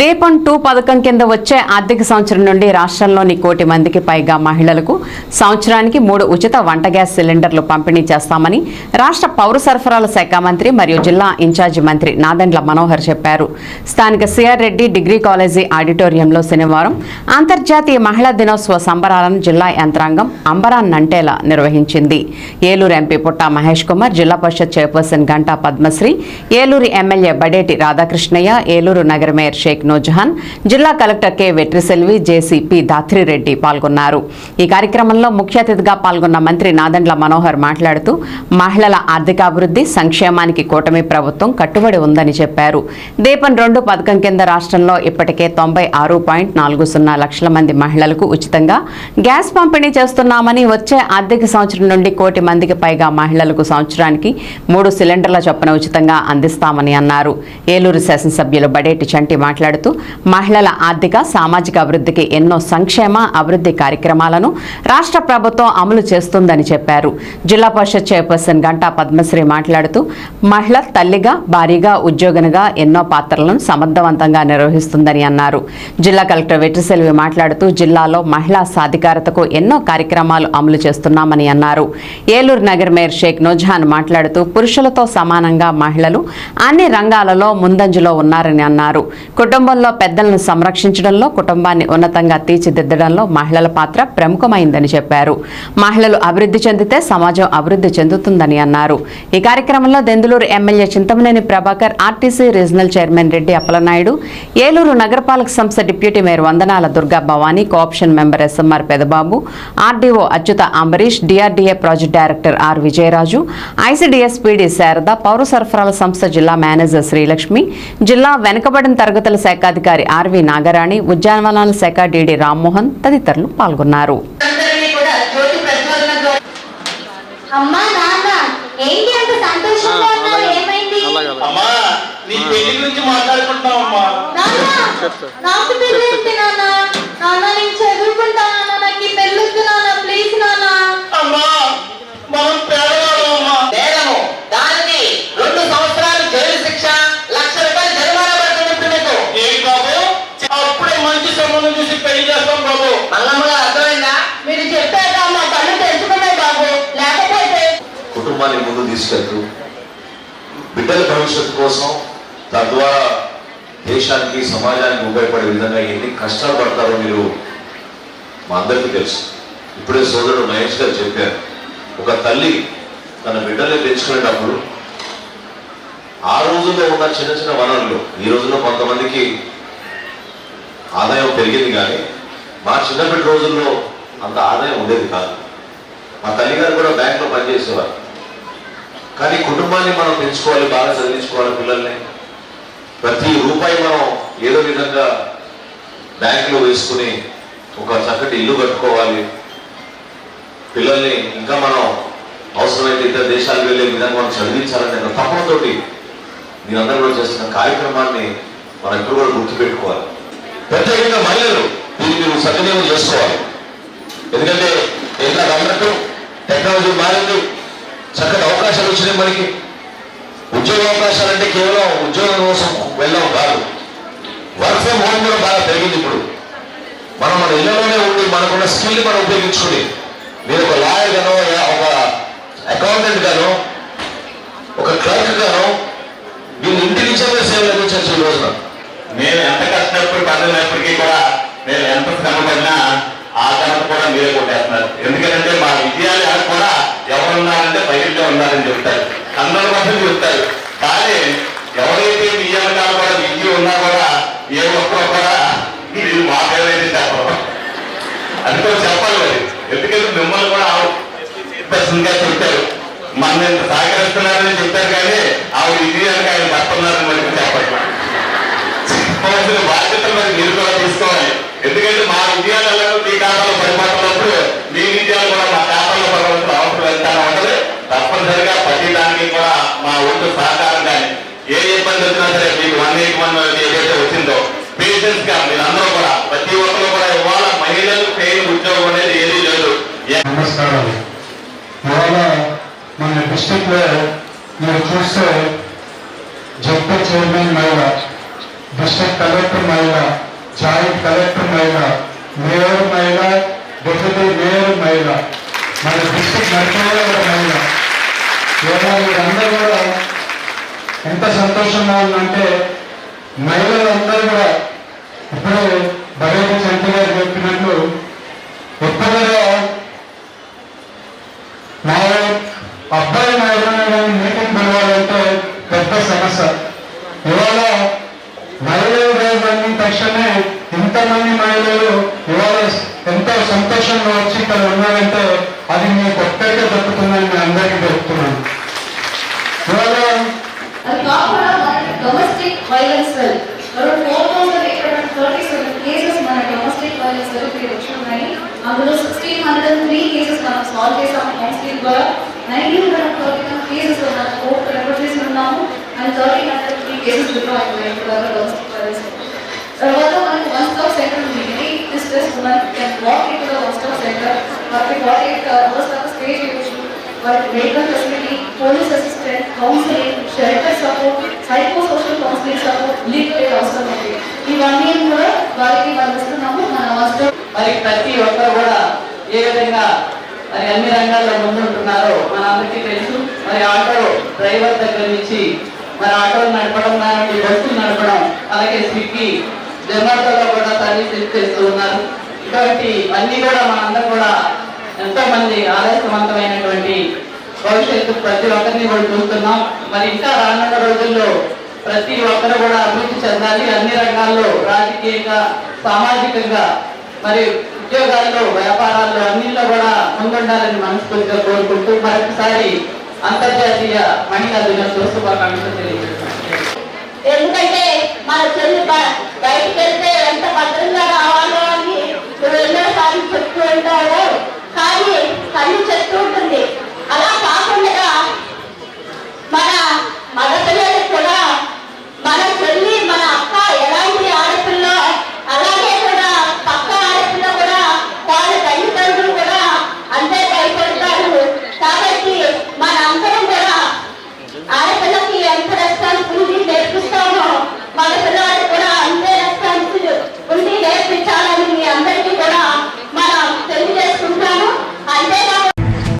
దీపం టూ పథకం కింద వచ్చే ఆర్థిక సంవత్సరం నుండి రాష్ట్రంలోని కోటి మందికి పైగా మహిళలకు సంవత్సరానికి మూడు ఉచిత వంట గ్యాస్ సిలిండర్లు పంపిణీ చేస్తామని రాష్ట్ర పౌర సరఫరాల శాఖ మంత్రి మరియు జిల్లా ఇన్ఛార్జి మంత్రి నాదెండ్ల మనోహర్ చెప్పారు. స్థానిక సిఆర్ రెడ్డి డిగ్రీ కాలేజీ ఆడిటోరియంలో శనివారం అంతర్జాతీయ మహిళా దినోత్సవ సంబరాలను జిల్లా యంత్రాంగం అంబరాన్ నంటేలా నిర్వహించింది. ఏలూరు ఎంపీ పుట్టా మహేష్ కుమార్ జిల్లా పరిషత్ చైర్పర్సన్ గంటా పద్మశ్రీ ఏలూరు ఎమ్మెల్యే బడేటి రాధాకృష్ణయ్య ఏలూరు నగర మేయర్ షేక్ నూజహాన్ జిల్లా collector K Vetriselvi JCP Dhatri Reddy పాల్గొన్నారు. ఈ కార్యక్రమంలో ముఖ్య అతిథిగా పాల్గొన్న మంత్రి నాదండ్ల మనోహర్ మాట్లాడుతూ మహిళల ఆర్థికాభివృద్ధి సంక్షేమానికి కూటమి ప్రభుత్వం కట్టుబడి ఉందని చెప్పారు. దీపం రెండు పథకం కింద రాష్ట్రంలో ఇప్పటికే తొంభై ఆరు పాయింట్ నాలుగు సున్నా లక్షల మంది మహిళలకు ఉచితంగా గ్యాస్ పంపిణీ చేస్తున్నామని వచ్చే ఆర్థిక సంవత్సరం నుండి కోటి మందికి పైగా మహిళలకు సంవత్సరానికి మూడు సిలిండర్ల చొప్పున ఉచితంగా అందిస్తామని అన్నారు. ఏలూరు శాసనసభ్యులు బడేటి చంటి మాట్లాడుతూ మహిళల ఆర్థిక సామాజిక అభివృద్ధికి ఎన్నో సంక్షేమ అభివృద్ధి కార్యక్రమాలను రాష్ట్ర ప్రభుత్వం అమలు చేస్తుందని చెప్పారు. జిల్లా పరిషత్ చైర్పర్సన్ గంటా పద్మశ్రీ మాట్లాడుతూ మహిళ తల్లిగా భారీగా ఉద్యోగినిగా ఎన్నో పాత్రలను సమర్థవంతంగా నిర్వహిస్తుందని అన్నారు. జిల్లా కలెక్టర్ వెట్రిసెల్వి మాట్లాడుతూ జిల్లాలో మహిళా సాధికారతకు ఎన్నో కార్యక్రమాలు అమలు చేస్తున్నామని అన్నారు. ఏలూరు నగర్ మేయర్ షేక్ నోజాన్ మాట్లాడుతూ పురుషులతో సమానంగా మహిళలు అన్ని రంగాలలో ముందంజలో ఉన్నారని అన్నారు. కుటుంబంలో పెద్దలను సంరక్షించడంలో కుటుంబాన్ని ఉన్నతంగా తీర్చిదిద్దడంలో మహిళల పాత్ర ప్రముఖమైందని చెప్పారు. మహిళలు అభివృద్ధి చెందితే సమాజం అభివృద్ధి చెందుతుందని అన్నారు. ఈ కార్యక్రమంలో Denduluru MLA Chintamaneni Prabhakar RTC regional chairman Reddy Appalanaidu Eluru నగరపాలక సంస్థ deputy mayor Vandanala Durga Bhavani cooption member SMR Pedababu RDO Achyuta Ambarish DRDA project director R Vijayaraju ICDS PD Sharada పౌర సరఫరాల సంస్థ జిల్లా మేనేజర్ శ్రీలక్ష్మి జిల్లా వెనుకబడిన తరగతుల శాఖాధికారి RV Nagarani ఉద్యానవనాల శాఖ డీడీ రామ్మోహన్ తదితరులు పాల్గొన్నారు. కుటుంబాన్ని ముందు తీసుకెళ్తూ బిడ్డల భవిష్యత్తు కోసం తద్వారా దేశానికి సమాజానికి ఉపయోగపడే విధంగా ఎన్ని కష్టాలు పడతారో మీరు మా అందరికీ తెలుసు. ఇప్పుడే సోదరుడు మహేష్ గారు చెప్పారు ఒక తల్లి తన బిడ్డల్ని పెంచుకునేటప్పుడు ఆ రోజుల్లో ఉన్న చిన్న చిన్న వనరులు ఈ రోజుల్లో కొంతమందికి ఆదాయం పెరిగింది కానీ మా చిన్నప్పటి రోజుల్లో అంత ఆదాయం ఉండేది కాదు. మా తల్లిగారు కూడా బ్యాంకులో పనిచేసేవారు. కానీ కుటుంబాన్ని మనం పెంచుకోవాలి బాగా చదివించుకోవాలి పిల్లల్ని. ప్రతి రూపాయి మనం ఏదో విధంగా బ్యాంకులో వేసుకుని ఒక చక్కటి ఇల్లు కట్టుకోవాలి. పిల్లల్ని ఇంకా మనం అవసరమైతే ఇతర దేశాలకు వెళ్ళే విధంగా మనం చదివించాలనే ఒక మీరు మీరందరూ కూడా చేస్తున్న కార్యక్రమాన్ని మనం ఎప్పుడు కూడా గుర్తుపెట్టుకోవాలి. ప్రత్యేకంగా మహిళలు దీన్ని మీరు సద్వినియోగం చేసుకోవాలి. ఎందుకంటే ఇందాక అన్నట్టు టెక్నాలజీ మారింది. చక్కటి అవకాశాలు వచ్చినాయి మనకి. ఉద్యోగ అవకాశాలు అంటే కేవలం ఉద్యోగం కోసం వెళ్ళడం కాదు. వర్క్ ఫ్రమ్ హోమ్ కూడా బాగా పెరిగింది ఇప్పుడు. మనం మన ఇళ్ళలోనే ఉండి మనకున్న స్కిల్ మనం ఉపయోగించుకుని మీరు ఒక లాయర్ గానో ఒక అకౌంటెంట్ గానో ఒక క్లర్క్ గానో వీళ్ళు ఇంటి నుంచే మీరు సేవలు అందించవచ్చు ఈ రోజున. నేను ఎంత కష్టపడి పడినప్పటికీ కూడా నేను ఎంత శ్రమ పడినా ఆ కనుక కూడా మీరే కొట్టేస్తున్నారు. ఎందుకంటే మా విద్య ఎవరున్నారంటే ఉన్నారని చెప్తారు. అందరి కోసం చెప్తారు. కానీ ఎవరైతే మీ కూడా విద్య ఉన్నా కూడా ఏ ఒక్కరు కూడా మీరు మా పేరైతే చెప్పరు. అది కూడా చెప్పాలి మరి. ఎందుకంటే మిమ్మల్ని కూడా పర్సన్గా చెప్పారు. మన ఇంత సహకరిస్తున్నారని చెప్తారు కానీ ఆవిడ ఇది విజయానికి ఆయన పడుతున్నారని మనకి చెప్పట్లేదు చెప్పవలసిన బాధ్యతలు మరి మీరు కూడా తీసుకోవాలి ఎందుకంటే మా విజయాలు ఎలాగో మీ ఖాతాలో పడిపోతున్నప్పుడు మీ విజయాలు కూడా మా ఖాతాలో పడవలసిన అవసరం ఎంత ఉండదు తప్పనిసరిగా ప్రతి దానికి కూడా మా వంతు సహకారం కానీ ఏ ఇబ్బంది వచ్చినా సరే మీకు ఏదైతే వచ్చిందో. పేషెన్స్గా మీరందరూ కూడా ప్రతి ఒక్కరు కూడా ఇవాళ మహిళలు పెయిన్ ఉద్యోగం అనేది ఏదీ లేదు. ఏ- నమస్కారాలు. ఇవాళ మన డిస్టిక్లో మీరు చూస్తే జడ్పీ చైర్మన్ మహిళ డిస్టిక్ కలెక్టర్ మహిళ జాయింట్ కలెక్టర్ మహిళ మేయర్ మహిళ డిప్యూటీ మేయర్ మహిళ మన డిస్టిక్ నడిపేవాళ్ళ మహిళ. ఇవాళ మీరందరూ కూడా ఎంత సంతోషంగా ఉందంటే మహిళలందరూ కూడా ఇప్పుడు బయట చంటి గారు చెప్పినట్లు ఎప్పుడైనా నా అబ్బాయి మహిళను కానీ మీటింగ్ పిలవాలంటే పెద్ద సమస్య. ఇవాళ మహిళలు రోజు అన్న తక్షణమే ఇంతమంది మహిళలు ఇవాళ ఎంతో సంతోషంగా వచ్చి ఇక్కడ ఉన్నారంటే అది మీ ఒక్కరికే దక్కుతుందని మీ అందరికీ చెప్తున్నాను. ఇవాళ అది కాకుండా మనకి డొమెస్టిక్ వైలెన్స్ మరో four thousand eight hundred thirty seven cases మన డొమెస్టిక్ వైలెన్స్ ఇక్కడ వచ్చి ఉన్నాయి అందులో సిక్స్టీన్ హండ్రెడ్ త్రీ కేసెస్ మనం సాల్వ్ చేసాం కౌన్సిలింగ్ ద్వారా nineteen hundred thirty one cases మనం కోర్టు రిపోర్ట్ చేసి ఉన్నాము and thirteen hundred three cases withdraw అయిపోయాయి ఇప్పుడు దాకా డొమెస్టిక్ వైలెన్స్ తర్వాత మనకి వన్ స్టాప్ సెంటర్ ఉంది any distress women can walk in to one stop centre వారికి ఫార్టీ ఎయిట్ అవర్స్ దాకా స్టే చేయవచ్చు వారికి medical facility police assistant counselling shelter support psycho social counselling support legal aid అవసరం ఉంది. ఇవన్నీ కూడా వారికి మనం ఇస్తున్నాము మన అవసరం మరి ప్రతి ఒక్కరు కూడా ఏ విధంగా మరి అన్ని రంగాల్లో ముందుంటున్నారో మనందరికీ తెలుసు. మరి ఆటో డ్రైవర్ దగ్గర నుంచి మరి ఆటోలు నడపడం కానివ్వండి బస్సులు నడపడం అలాగే స్విగ్గీ జొమాటోలో కూడా తల్లి చేస్తూ ఉన్నారు. ఇటువంటి అన్ని కూడా మనందరం కూడా ఎంతో మంది ఆదర్శవంతమైనటువంటి భవిష్యత్తు ప్రతి ఒక్కరిని కూడా చూస్తున్నాం. మరి ఇంకా రానున్న రోజుల్లో ప్రతి ఒక్కరు కూడా అభివృద్ధి చెందాలి. అన్ని రంగాల్లో రాజకీయంగా సామాజికంగా మరి ఉద్యోగాల్లో వ్యాపారాల్లో అన్నింటిలో కూడా ముందుండాలని మనస్ఫూర్తిగా కోరుకుంటూ మరొకసారి అంతర్జాతీయ మహిళా దినోత్సవ శుభాకాంక్షలు తెలియజేస్తున్నాం ఎందుకంటే మన చెల్లి బయటకు వెళ్తే ఎంత భద్రంగా రావాలో అని నువ్వు ఎన్నోసార్లు చెప్తూ ఉంటావు కానీ తల్లి చెప్తూ ఉంటుంది.